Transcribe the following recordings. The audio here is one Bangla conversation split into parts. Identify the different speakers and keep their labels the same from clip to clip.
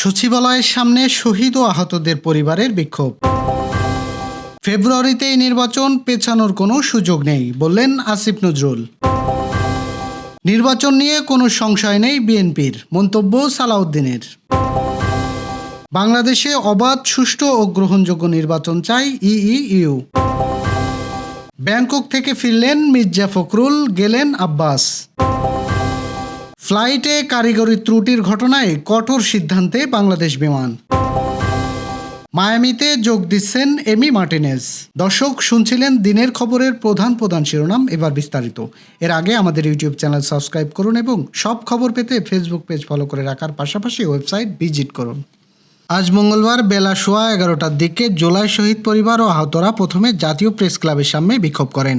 Speaker 1: সচিবালয়ের সামনে শহীদ ও আহতদের পরিবারের বিক্ষোভ। ফেব্রুয়ারিতেই নির্বাচন পেছানোর কোনো সুযোগ নেই, বললেন আসিফ নজরুল। নির্বাচন নিয়ে কোনো সংশয় নেই বিএনপির, মন্তব্য সালাউদ্দিনের। বাংলাদেশে অবাধ, সুষ্ঠু ও গ্রহণযোগ্য নির্বাচন চাই ইইউ ব্যাংকক থেকে ফিরলেন মির্জা ফখরুল, গেলেন আব্বাস। ফ্লাইটে কারিগরি ত্রুটির ঘটনায় কঠোর সিদ্ধান্তে বাংলাদেশ বিমান। মায়ামিতে যোগ দিচ্ছেন এমি মার্টিনেজ। দর্শক শুনছিলেন দিনের খবরের প্রধান প্রধান শিরোনাম, এবার বিস্তারিত। এর আগে আমাদের ইউটিউব চ্যানেল সাবস্ক্রাইব করুন এবং সব খবর পেতে ফেসবুক পেজ ফলো করে রাখার পাশাপাশি ওয়েবসাইট ভিজিট করুন। আজ মঙ্গলবার বেলা সোয়া এগারোটার দিকে জুলাই শহীদ পরিবার ও আহতরা প্রথমে জাতীয় প্রেস ক্লাবের সামনে বিক্ষোভ করেন।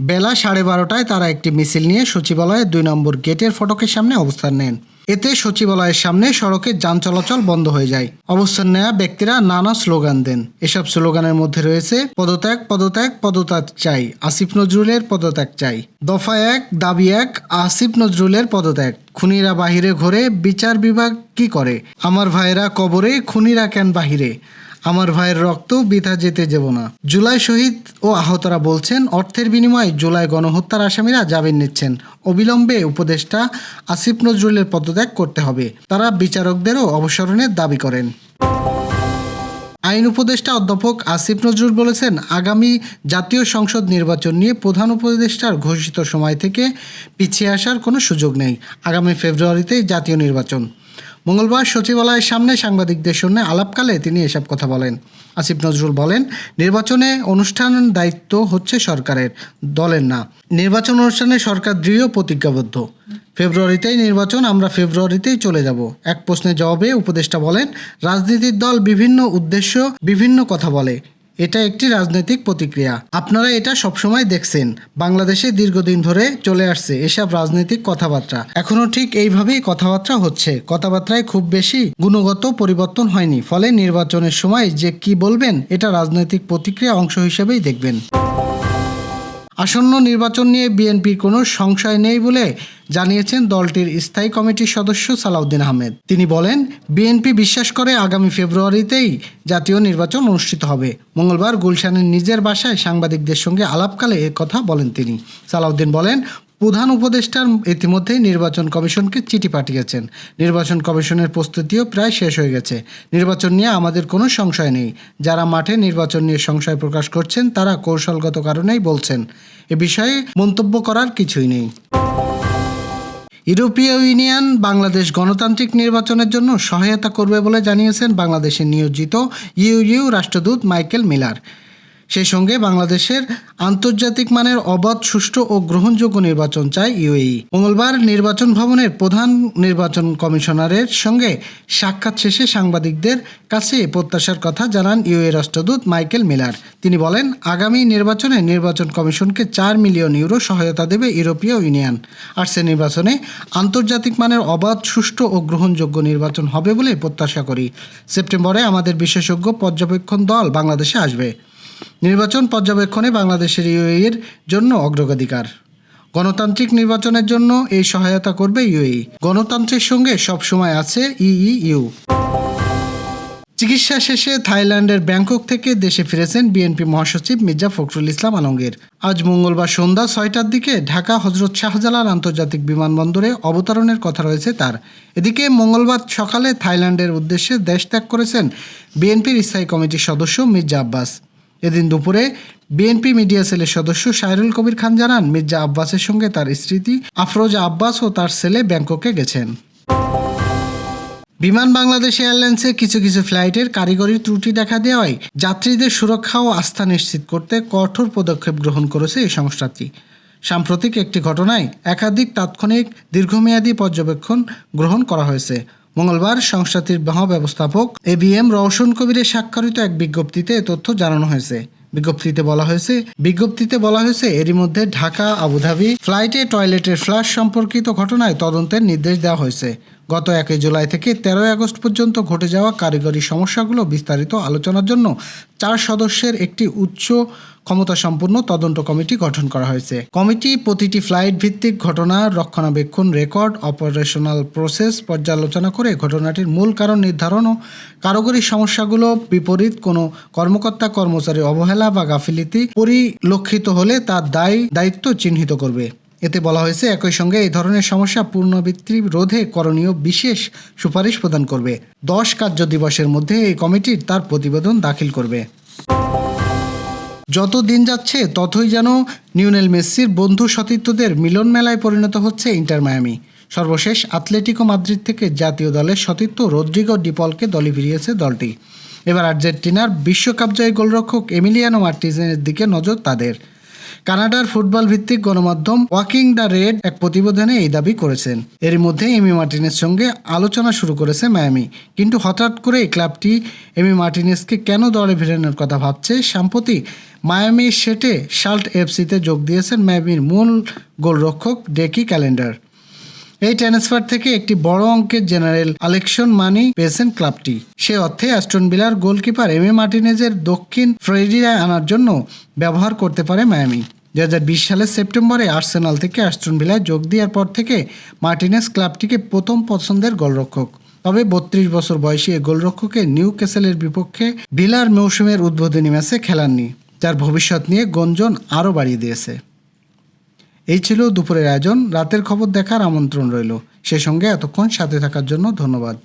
Speaker 1: বেলা সাড়ে বারোটায় তারা একটি মিছিল নিয়ে সচিবালয়ের দুই নম্বর গেটের ফটকের সামনে অবস্থান নেন। এতে সচিবালয়ের সামনে সড়কে যান চলাচল বন্ধ হয়ে যায়। অবস্থান নেওয়া ব্যক্তিরা নানা স্লোগান দেন। এসব স্লোগানের মধ্যে রয়েছে, পদত্যাগ পদত্যাগ পদত্যাগ চাই। আসিফ নজরুলের পদত্যাগ চাই। দফা এক, দাবি এক, আসিফ নজরুলের পদত্যাগ। খুনিরা বাহিরে ঘোরে, বিচার বিভাগ কি করে? আমার ভাইরা কবরে, খুনিরা কেন বাহিরে? আমার ভাইয়ের রক্ত বৃথা যেতে যাব না। জুলাই শহীদ ও আহতরা বলছেন, অর্থের বিনিময়ে জুলাই গণহত্যার আসামিরা জামিন নিচ্ছেন। অবিলম্বে উপদেষ্টা আসিফ নজরুলের পদত্যাগ করতে হবে। তারা বিচারকদেরও অবসরণের দাবি করেন। আইন উপদেষ্টা অধ্যাপক আসিফ নজরুল বলেছেন, আগামী জাতীয় সংসদ নির্বাচন নিয়ে প্রধান উপদেষ্টার ঘোষিত সময় থেকে পিছিয়ে আসার কোনো সুযোগ নেই। আগামী ফেব্রুয়ারিতেই জাতীয় নির্বাচন। মঙ্গলবার সচিবালয়ের সামনে সাংবাদিকদের সঙ্গে আলাপকালে তিনি এসব কথা বলেন। আসিফ নজরুল বলেন, নির্বাচনে অনুষ্ঠান দায়িত্ব হচ্ছে সরকারের, দলের না। নির্বাচন অনুষ্ঠানে সরকার দৃঢ় প্রতিজ্ঞাবদ্ধ। ফেব্রুয়ারিতেই নির্বাচন, আমরা ফেব্রুয়ারিতেই চলে যাব। এক প্রশ্নের জবাবে উপদেষ্টা বলেন, রাজনীতির দল বিভিন্ন উদ্দেশ্য, বিভিন্ন কথা বলে। এটা একটি রাজনৈতিক প্রতিক্রিয়া। আপনারা এটা সবসময় দেখছেন। বাংলাদেশে দীর্ঘদিন ধরে চলে আসছে এসব রাজনৈতিক কথাবার্তা। এখনও ঠিক এইভাবেই কথাবার্তা হচ্ছে। কথাবার্তায় খুব বেশি গুণগত পরিবর্তন হয়নি। ফলে নির্বাচনের সময় যে কি বলবেন, এটা রাজনৈতিক প্রতিক্রিয়া অংশ হিসেবেই দেখবেন। আসন্ন নির্বাচন নিয়ে বিএনপির কোনো সংশয় নেই বলে জানিয়েছেন দলটির স্থায়ী কমিটির সদস্য সালাউদ্দিন আহমেদ। তিনি বলেন, বিএনপি বিশ্বাস করে আগামী ফেব্রুয়ারিতেই জাতীয় নির্বাচন অনুষ্ঠিত হবে। মঙ্গলবার গুলশানের নিজের বাসায় সাংবাদিকদের সঙ্গে আলাপকালে কথা বলেন তিনি। সালাউদ্দিন বলেন প্রধান উপদেষ্টার ইতিমধ্যেই নির্বাচন কমিশনকে চিঠি পাঠিয়েছেন। নির্বাচন কমিশনের প্রস্তুতিও প্রায় শেষ হয়ে গেছে। নির্বাচন নিয়ে আমাদের কোনো সংশয় নেই। যারা মাঠে নির্বাচন নিয়ে সংশয় প্রকাশ করছেন, তারা কৌশলগত কারণেই বলছেন। এ বিষয়ে মন্তব্য করার কিছুই নেই। ইউরোপীয় ইউনিয়ন বাংলাদেশ গণতান্ত্রিক নির্বাচনের জন্য সহায়তা করবে বলে জানিয়েছেন বাংলাদেশে নিয়োজিত ইউ ইউ রাষ্ট্রদূত মাইকেল মিলার। সেই সঙ্গে বাংলাদেশের আন্তর্জাতিক মানের অবাধ, সুষ্ঠু ও গ্রহণযোগ্য নির্বাচন চায় ইউএই। মঙ্গলবার নির্বাচন ভবনের প্রধান নির্বাচন কমিশনারের সঙ্গে সাক্ষাৎ শেষে সাংবাদিকদের কাছে প্রত্যাশার কথা জানান ইউএ রাষ্ট্রদূত মাইকেল মিলার। তিনি বলেন, আগামী নির্বাচনে নির্বাচন কমিশনকে চার মিলিয়ন ইউরো সহায়তা দেবে ইউরোপীয় ইউনিয়ন। আর সে নির্বাচনে আন্তর্জাতিক মানের অবাধ, সুষ্ঠু ও গ্রহণযোগ্য নির্বাচন হবে বলে প্রত্যাশা করি। সেপ্টেম্বরে আমাদের বিশেষজ্ঞ পর্যবেক্ষণ দল বাংলাদেশে আসবে। নির্বাচন পর্যবেক্ষণে বাংলাদেশের ইউএই ইউএইর জন্য অগ্রাধিকার। গণতান্ত্রিক নির্বাচনের জন্য এই সহায়তা করবে ইউএই। গণতন্ত্রের সঙ্গে সবসময় আছে ইইউ চিকিৎসা শেষে থাইল্যান্ডের ব্যাংকক থেকে দেশে ফিরেছেন বিএনপি মহাসচিব মির্জা ফখরুল ইসলাম আলমগীর। আজ মঙ্গলবার সন্ধ্যা ছয়টার দিকে ঢাকা হজরত শাহজালাল আন্তর্জাতিক বিমানবন্দরে অবতরণের কথা রয়েছে তার। এদিকে মঙ্গলবার সকালে থাইল্যান্ডের উদ্দেশ্যে দেশ ত্যাগ করেছেন বিএনপির স্থায়ী কমিটির সদস্য মির্জা আব্বাস। এদিন দুপুরে বিএনপি মিডিয়া সেলের সদস্য সাইরুল কবির খান জানান, মির্জা আব্বাসের সঙ্গে তার স্মৃতি আফরোজা আব্বাস ও তার ছেলে ব্যাংককে গেছেন। বিমান বাংলাদেশ এয়ারলাইন্সে কিছু কিছু ফ্লাইটের কারিগরি ত্রুটি দেখা দেওয়ায় যাত্রীদের সুরক্ষা ও আস্থা নিশ্চিত করতে কঠোর পদক্ষেপ গ্রহণ করেছে এই সংস্থাটি। সাম্প্রতিক একটি ঘটনায় একাধিক তাৎক্ষণিক দীর্ঘমেয়াদী পর্যবেক্ষণ গ্রহণ করা হয়েছে। মঙ্গলবার সংস্থাটির মহাব্যবস্থাপক এ বি এম রওশন কবিরের স্বাক্ষরিত এক বিজ্ঞপ্তিতে তথ্য জানানো হয়েছে। বিজ্ঞপ্তিতে বলা হয়েছে, বিজ্ঞপ্তিতে বলা হয়েছে, এরই মধ্যে ঢাকা, আবুধাবি ফ্লাইটে টয়লেটের ফ্লাশ সম্পর্কিত ঘটনায় তদন্তের নির্দেশ দেওয়া হয়েছে। গত একই জুলাই থেকে তেরোই আগস্ট পর্যন্ত ঘটে যাওয়া কারিগরি সমস্যাগুলো বিস্তারিত আলোচনার জন্য চার সদস্যের একটি উচ্চ ক্ষমতা সম্পূর্ণ তদন্ত কমিটি গঠন করা হয়েছে। কমিটি প্রতিটি ফ্লাইট ভিত্তিক ঘটনা, রক্ষণাবেক্ষণ, রেকর্ড, অপারেশনাল প্রসেস পর্যালোচনা করে ঘটনাটির মূল কারণ নির্ধারণ ও কারিগরি সমস্যাগুলো বিপরীত কোনো কর্মকর্তা, কর্মচারী অবহেলা বা গাফিলিতি পরিলক্ষিত হলে তার দায়, দায়িত্ব চিহ্নিত করবে। এতে বলা হয়েছে, একই সঙ্গে এই ধরনের সমস্যা পুনরাবৃত্তি রোধে করণীয় বিশেষ সুপারিশ প্রদান করবে। দশ কার্য দিবসের মধ্যে এই কমিটির তার প্রতিবেদন দাখিল করবে। যত দিন যাচ্ছে, ততই যেন নিউনেল মেসির বন্ধু সতীর্থদের মিলন মেলায় পরিণত হচ্ছে ইন্টার মায়ামি। সর্বশেষ, আতলেটিকো মাদ্রিদ থেকে জাতীয় দলের সতীর্থ রদ্রিগো ডিপলকে দলে ফিরিয়েছে দলটি। এবার আর্জেন্টিনার বিশ্বকাপ জয়ী গোলরক্ষক এমিলিয়ানো মার্টিজেনের দিকে নজর তাদের। কানাডার ফুটবল ভিত্তিক গণমাধ্যম ওয়াকিং দ্য রেড এক প্রতিবেদনে এই দাবি করেছেন। এর মধ্যে এমি মার্টিনের সঙ্গে আলোচনা শুরু করেছে মায়ামি। কিন্তু হঠাৎ করে এই ক্লাবটি এমি মার্টিনেসকে কেন দলে ফেরানোর কথা ভাবছে সম্প্রতি মায়ামি সেটে শাল্ট এফসিতে যোগ দিয়েছেন মায়ামির মূল গোলরক্ষক ডেকি ক্যালেন্ডার। এই ট্রান্সফার থেকে একটি বড় অঙ্কের জেনারেল আলেকশন মানি পেয়েছেন ক্লাবটি। সে অর্থে অ্যাস্টন বিলার গোলকিপার এম এ মার্টিনেজের দক্ষিণ ফ্রেডিরায় আনার জন্য ব্যবহার করতে পারে মায়ামি। দু হাজার বিশ সালের সেপ্টেম্বরে আর্সেনাল থেকে অ্যাস্টন ভিলায় যোগ দেওয়ার পর থেকে মার্টিনেস ক্লাবটিকে প্রথম পছন্দের গোলরক্ষক। তবে বত্রিশ বছর বয়সী এই গোলরক্ষকে নিউ ক্যাসেলের বিপক্ষে ভিলার মৌসুমের উদ্বোধনী ম্যাচে খেলাননি, যার ভবিষ্যৎ নিয়ে গঞ্জন আরও বাড়িয়ে দিয়েছে। এই ছিল দুপুরের আয়োজন। রাতের খবর দেখার আমন্ত্রণ রইল। সে সঙ্গে এতক্ষণ সাথে থাকার জন্য ধন্যবাদ।